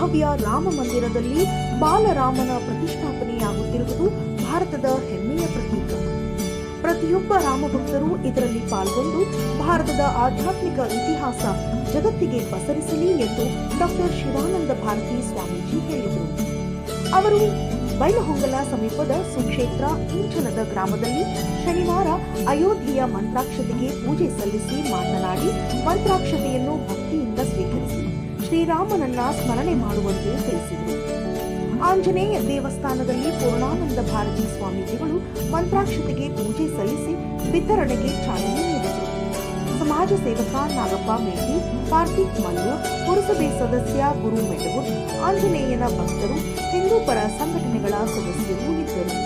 ಅಯೋಧ್ಯೆಯ ರಾಮ ಮಂದಿರದಲ್ಲಿ ಬಾಲರಾಮನ ಪ್ರತಿಷ್ಠಾಪನೆಯಾಗುತ್ತಿರುವುದು ಭಾರತದ ಹೆಮ್ಮೆಯ ಪ್ರತೀಕ. ಪ್ರತಿಯೊಬ್ಬ ರಾಮಭಕ್ತರು ಇದರಲ್ಲಿ ಪಾಲ್ಗೊಂಡು ಭಾರತದ ಆಧ್ಯಾತ್ಮಿಕ ಇತಿಹಾಸ ಜಗತ್ತಿಗೆ ಪಸರಿಸಲಿ ಎಂದು ಡಾಕ್ಟರ್ ಶಿವಾನಂದ ಭಾರತಿ ಸ್ವಾಮೀಜಿ ಹೇಳಿದರು. ಅವರು ಬೈಲಹೊಂಗಲ ಸಮೀಪದ ಸುಕ್ಷೇತ್ರ ಇಂಚಲದ ಗ್ರಾಮದಲ್ಲಿ ಶನಿವಾರ ಅಯೋಧ್ಯೆಯ ಮಂತ್ರಾಕ್ಷತೆಗೆ ಪೂಜೆ ಸಲ್ಲಿಸಿ ಮಾತನಾಡಿ, ಮಂತ್ರಾಕ್ಷತೆಯನ್ನು ಸ್ವೀಕರಿಸಿ ಶ್ರೀರಾಮನನ್ನ ಸ್ಮರಣೆ ಮಾಡುವಂತೆ ತಿಳಿಸಿದರು. ಆಂಜನೇಯ ದೇವಸ್ಥಾನದಲ್ಲಿ ಪೂರ್ಣಾನಂದ ಭಾರತಿ ಸ್ವಾಮೀಜಿಗಳು ಮಂತ್ರಾಕ್ಷತೆಗೆ ಪೂಜೆ ಸಲ್ಲಿಸಿ ವಿತರಣೆಗೆ ಚಾಲನೆ ನೀಡಿದರು. ಸಮಾಜ ಸೇವಕ ನಾಗಪ್ಪ ಮೇಟಿ ಕಾರ್ತಿಕ್ ಮಲ್ಲು, ಪುರಸಭೆ ಸದಸ್ಯ ಗುರು ಮೆಟಗುಡ್ ಆಂಜನೇಯನ ಭಕ್ತರು, ಹಿಂದೂ ಪರ ಸಂಘಟನೆಗಳ ಸದಸ್ಯರು ಇದ್ದರು.